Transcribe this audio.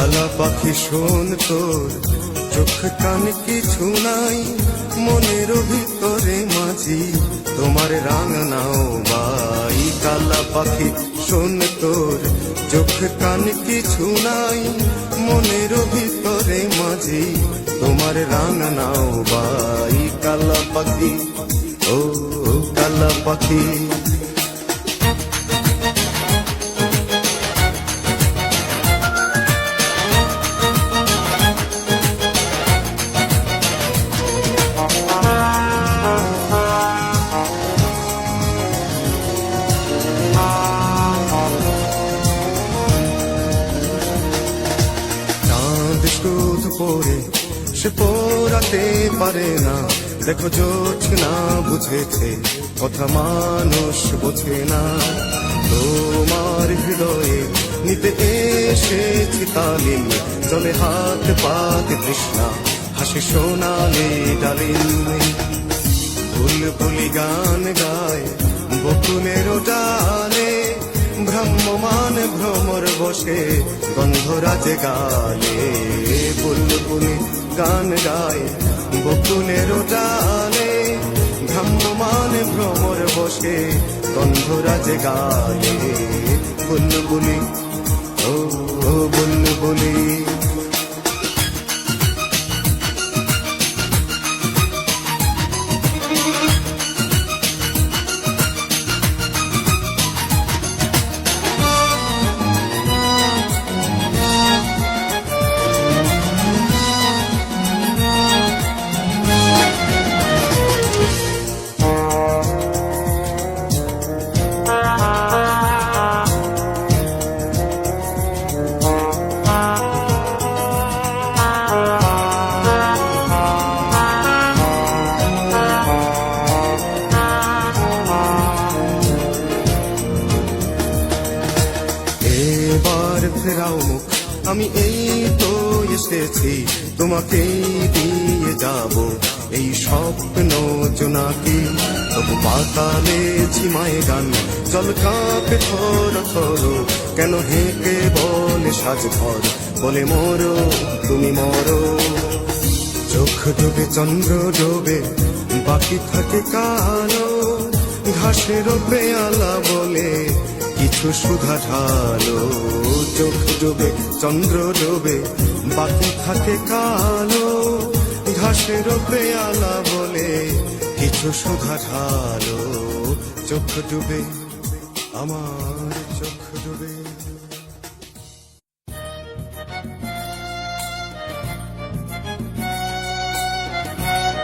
কালা পাখি শোন তোর, চোখ কান কিছু নাই, মনের ভিতরে মাঝি, তোমার রাঙানাও বাই কালা পাখি শোন তোর, চোখ কান কিছু নাই, মনের ভিতরে মাঝি, তোমার রাঙানাও বাই কালা পাখি, ও কালা পাখি। পরে সে পোড়াতে পারে না। দেখো জোছ না বুঝেছে, কথা মানুষ বোঝে না। তোমার হৃদয়ে নিতে এসেছি তালিম চলে হাত পাতে তৃষ্ণা, হাসি সোনালি ডালিম। বুলবুলি গান গায় বকুলের ডালে ভ্রমমান ভ্রমর বসে গন্ধরাজ গালে। বুলবুলি গান গায় বকুলের ডালে ভ্রাম্যমান ভ্রমর বসে গন্ধরাজ গালে বুলবুলি ও বুলবুলি। এবার ফেরাও মুখ। আমি এই তো এসেছি, তোমাকেই দিয়ে যাব। এই স্বপ্ন জোনাকি, তবু পাতালে ঝিমায় গান। জল কাঁপে থর থর কেন হেঁকে বলে সাজ ঘর বলে মরো, তুমি মরো। চোখ ডোবে, চন্দ্র ডোবে, বাকি থাকে কালো ঘাসের পেয়ালা বলে কিছু সুধা ঢালো চোখ ডোবে, চন্দ্র ডোবে বাকি থাকে কালো, ঘাসের পেয়ালা বলে কিছু সুধা ঢালো চোখ ডুবে, আমার চোখ ডুবে।